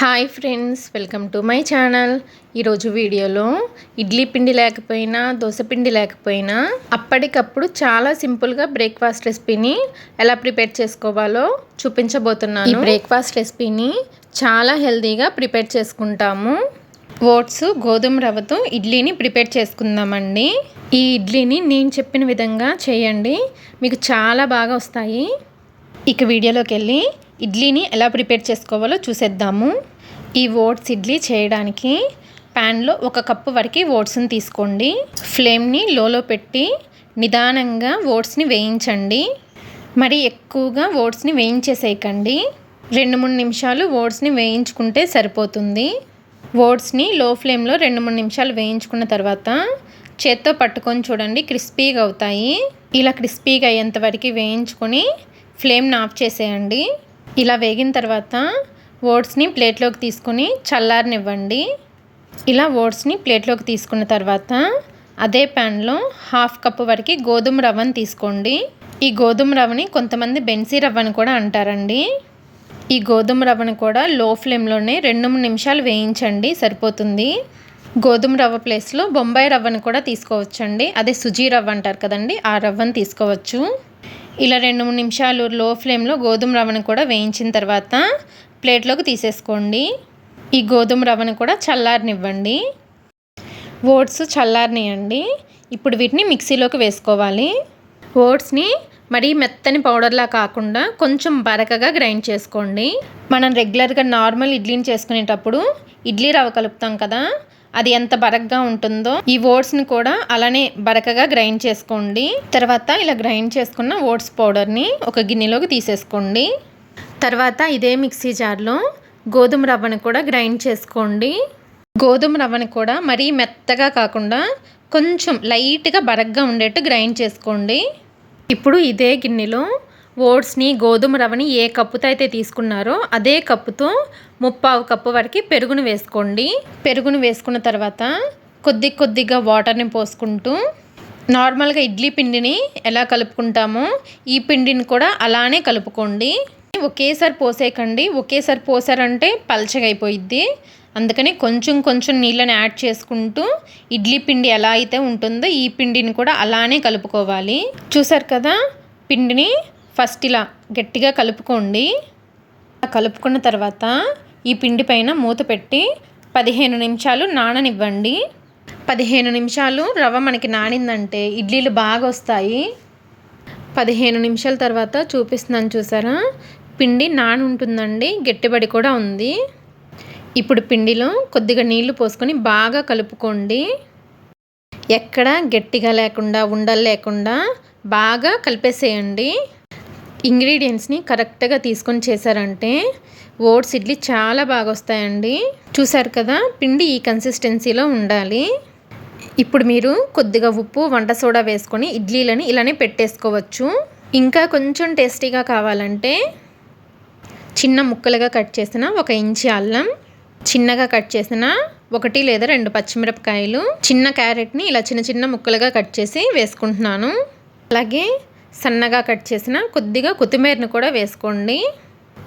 Hi friends welcome to my channel. ఈరోజు వీడియోలో ఇడ్లీ పిండి లేకపోయినా దోశ పిండి లేకపోయినా అప్పటికప్పుడు చాలా సింపుల్గా బ్రేక్ఫాస్ట్ రెసిపీని ఎలా ప్రిపేర్ చేసుకోవాలో చూపించబోతున్నాను. ఈ బ్రేక్ఫాస్ట్ రెసిపీని చాలా హెల్తీగా ప్రిపేర్ చేసుకుంటాము. ఓట్స్ గోధుమ రవ్వతో ఇడ్లీని ప్రిపేర్ చేసుకుందామండి. ఈ ఇడ్లీని నేను చెప్పిన విధంగా చేయండి. మీకు చాలా బాగా వస్తాయి. ఇక వీడియోలోకి వెళ్ళి ఇడ్లీని ఎలా ప్రిపేర్ చేసుకోవాలో చూసేద్దాము. ఈ ఓట్స్ ఇడ్లీ చేయడానికి ప్యాన్లో ఒక కప్పు వరకు ఓట్స్ని తీసుకోండి. ఫ్లేమ్ని లోలో పెట్టి నిదానంగా ఓట్స్ని వేయించండి. మరి ఎక్కువగా ఓట్స్ని వేయించేసేయకండి. రెండు మూడు నిమిషాలు ఓట్స్ని వేయించుకుంటే సరిపోతుంది. ఓట్స్ని లో ఫ్లేమ్లో రెండు మూడు నిమిషాలు వేయించుకున్న తర్వాత చేత్తో పట్టుకొని చూడండి క్రిస్పీగా అవుతాయి. ఇలా క్రిస్పీగా అయ్యేంత వరకు వేయించుకొని ఫ్లేమ్ని ఆఫ్ చేసేయండి. ఇలా వేగిన తర్వాత ఓట్స్ని ప్లేట్లోకి తీసుకొని చల్లారనివ్వండి. ఇలా ఓట్స్ని ప్లేట్లోకి తీసుకున్న తర్వాత అదే ప్యాన్లో హాఫ్ కప్పు వరకు గోధుమ రవ్వని తీసుకోండి. ఈ గోధుమ రవ్వని కొంతమంది బెన్సీ రవ్వని కూడా అంటారండి. ఈ గోధుమ రవ్వను కూడా లో ఫ్లేమ్లోనే రెండు మూడు నిమిషాలు వేయించండి సరిపోతుంది. గోధుమ రవ్వ ప్లేస్లో బొంబాయి రవ్వను కూడా తీసుకోవచ్చండి. అదే సుజీ రవ్వ అంటారు కదండి ఆ రవ్వను తీసుకోవచ్చు. ఇలా రెండు మూడు నిమిషాలు లో ఫ్లేమ్లో గోధుమ రవ్వను కూడా వేయించిన తర్వాత ప్లేట్లోకి తీసేసుకోండి. ఈ గోధుమ రవ్వను కూడా చల్లారనివ్వండి. ఓట్స్ చల్లారనియండి. ఇప్పుడు వీటిని మిక్సీలోకి వేసుకోవాలి. ఓట్స్ని మరీ మెత్తని పౌడర్లా కాకుండా కొంచెం బరకగా గ్రైండ్ చేసుకోండి. మనం రెగ్యులర్గా నార్మల్ ఇడ్లీని చేసుకునేటప్పుడు ఇడ్లీ రవ్వ కలుపుతాం కదా అది ఎంత బరకగా ఉంటుందో ఈ ఓట్స్ని కూడా అలానే బరకగా గ్రైండ్ చేసుకోండి. తర్వాత ఇలా గ్రైండ్ చేసుకున్న ఓట్స్ పౌడర్ని ఒక గిన్నెలోకి తీసేసుకోండి. తర్వాత ఇదే మిక్సీ జార్లో గోధుమ రవ్వను కూడా గ్రైండ్ చేసుకోండి. గోధుమ రవ్వని కూడా మరీ మెత్తగా కాకుండా కొంచెం లైట్గా బరగ్గా ఉండేట్టు గ్రైండ్ చేసుకోండి. ఇప్పుడు ఇదే గిన్నెలో ఓట్స్ని గోధుమ రవ్వని ఏ కప్పుతో అయితే తీసుకున్నారో అదే కప్పుతో ముప్పావు కప్పు వరకు పెరుగును వేసుకోండి. పెరుగును వేసుకున్న తర్వాత కొద్ది కొద్దిగా వాటర్ని పోసుకుంటూ నార్మల్గా ఇడ్లీ పిండిని ఎలా కలుపుకుంటామో ఈ పిండిని కూడా అలానే కలుపుకోండి. ఒకేసారి పోసేయకండి. ఒకేసారి పోసారంటే పలచగా అయిపోయిద్ది అందుకని కొంచెం కొంచెం నీళ్ళని యాడ్ చేసుకుంటూ ఇడ్లీ పిండి ఎలా అయితే ఉంటుందో ఈ పిండిని కూడా అలానే కలుపుకోవాలి. చూసారు కదా? పిండిని ఫస్ట్ ఇలా గట్టిగా కలుపుకోండి. కలుపుకున్న తర్వాత ఈ పిండి పైన మూత పెట్టి పదిహేను నిమిషాలు నాననివ్వండి. పదిహేను నిమిషాలు రవ్వ మనకి నానిందంటే ఇడ్లీలు బాగా వస్తాయి. పదిహేను నిమిషాల తర్వాత చూపిస్తున్నాను చూసారా? పిండి నాని ఉంటుందండి గట్టిబడి కూడా ఉంది. ఇప్పుడు పిండిలో కొద్దిగా నీళ్ళు పోసుకొని బాగా కలుపుకోండి. ఎక్కడ గట్టిగా లేకుండా ఉండలు లేకుండా బాగా కలిపేసేయండి. ఇంగ్రీడియంట్స్ని కరెక్ట్గా తీసుకొని చేశారంటే ఓట్స్ ఇడ్లీ చాలా బాగా వస్తాయండి. చూసారు కదా పిండి ఈ కన్సిస్టెన్సీలో ఉండాలి. ఇప్పుడు మీరు కొద్దిగా ఉప్పు వంట సోడా వేసుకొని ఇడ్లీలని ఇలానే పెట్టేసుకోవచ్చు. ఇంకా కొంచెం టేస్టీగా కావాలంటే చిన్న ముక్కలుగా కట్ చేసిన ఒక ఇంచి అల్లం చిన్నగా కట్ చేసిన ఒకటి లేదా రెండు పచ్చిమిరపకాయలు చిన్న క్యారెట్ని ఇలా చిన్న చిన్న ముక్కలుగా కట్ చేసి వేసుకుంటున్నాను. అలాగే సన్నగా కట్ చేసిన కొద్దిగా కొత్తిమీరను కూడా వేసుకోండి.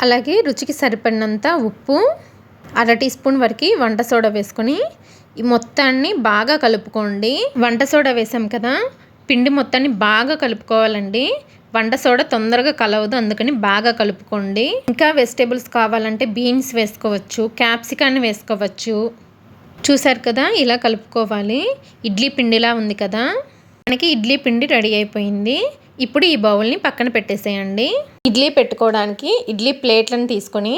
అలాగే రుచికి సరిపడినంత ఉప్పు అర టీ స్పూన్ వరకు వంట సోడా వేసుకొని ఈ మొత్తాన్ని బాగా కలుపుకోండి. వంట సోడా వేసాం కదా పిండి మొత్తాన్ని బాగా కలుపుకోవాలండి. వంట సోడా తొందరగా కలవదు అందుకని బాగా కలుపుకోండి. ఇంకా వెజిటేబుల్స్ కావాలంటే బీన్స్ వేసుకోవచ్చు క్యాప్సికాన్ వేసుకోవచ్చు. చూసారు కదా ఇలా కలుపుకోవాలి. ఇడ్లీ పిండిలా ఉంది కదా మనకి ఇడ్లీ పిండి రెడీ అయిపోయింది. ఇప్పుడు ఈ బౌల్ని పక్కన పెట్టేసేయండి. ఇడ్లీ పెట్టుకోవడానికి ఇడ్లీ ప్లేట్లను తీసుకొని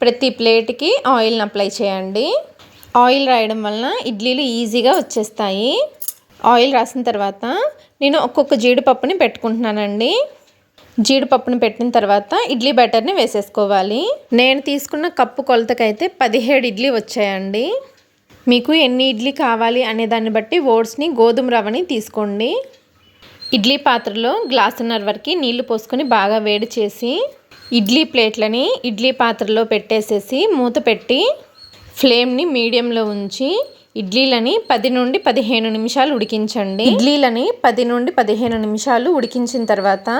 ప్రతి ప్లేట్కి ఆయిల్ని అప్లై చేయండి. ఆయిల్ రాయడం వలన ఇడ్లీలు ఈజీగా వచ్చేస్తాయి. ఆయిల్ రాసిన తర్వాత నేను ఒక్కొక్క జీడిపప్పుని పెట్టుకుంటున్నానండి. జీడిపప్పుని పెట్టిన తర్వాత ఇడ్లీ బ్యాటర్ని వేసేసుకోవాలి. నేను తీసుకున్న కప్పు కొలతకైతే పదిహేడు ఇడ్లీ వచ్చాయండి. మీకు ఎన్ని ఇడ్లీ కావాలి అనే దాన్ని బట్టి ఓట్స్ని గోధుమ రవ్వని తీసుకోండి. ఇడ్లీ పాత్రలో గ్లాసున్నర వరకు నీళ్ళు పోసుకొని బాగా వేడి చేసి ఇడ్లీ ప్లేట్లని ఇడ్లీ పాత్రలో పెట్టేసేసి మూత పెట్టి ఫ్లేమ్ని మీడియంలో ఉంచి ఇడ్లీలని పది నుండి పదిహేను నిమిషాలు ఉడికించండి. ఇడ్లీలని పది నుండి పదిహేను నిమిషాలు ఉడికించిన తర్వాత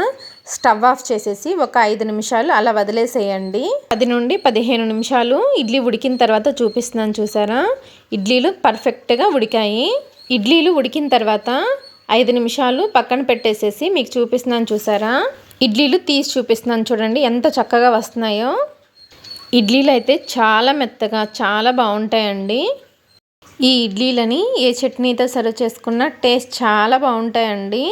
స్టవ్ ఆఫ్ చేసేసి ఒక ఐదు నిమిషాలు అలా వదిలేసేయండి. పది నుండి పదిహేను నిమిషాలు ఇడ్లీ ఉడికిన తర్వాత చూపిస్తున్నాను చూసారా? ఇడ్లీలు పర్ఫెక్ట్గా ఉడికాయి. ఇడ్లీలు ఉడికిన తర్వాత ఐదు నిమిషాలు పక్కన పెట్టేసేసి మీకు చూపిస్తున్నాను చూసారా? ఇడ్లీలు తీసి చూపిస్తున్నాను చూడండి ఎంత చక్కగా వస్తున్నాయో. ఇడ్లీలు అయితే చాలా మెత్తగా చాలా బాగుంటాయండి. ఈ ఇడ్లీలని ఏ చట్నీతో సర్వ్ చేసుకున్న టేస్ట్ చాలా బాగుంటాయండి.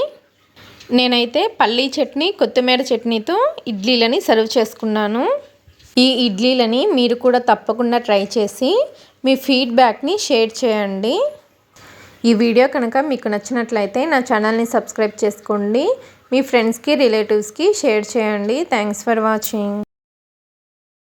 నేనైతే పల్లీ చట్నీ కొత్తిమీర చట్నీతో ఇడ్లీలని సర్వ్ చేసుకున్నాను. ఈ ఇడ్లీలని మీరు కూడా తప్పకుండా ట్రై చేసి మీ ఫీడ్బ్యాక్ని షేర్ చేయండి. ఈ వీడియో కనుక మీకు నచ్చినట్లయితే నా ఛానల్ని సబ్స్క్రైబ్ చేసుకోండి. మీ ఫ్రెండ్స్కి రిలేటివ్స్కి షేర్ చేయండి. Thanks for watching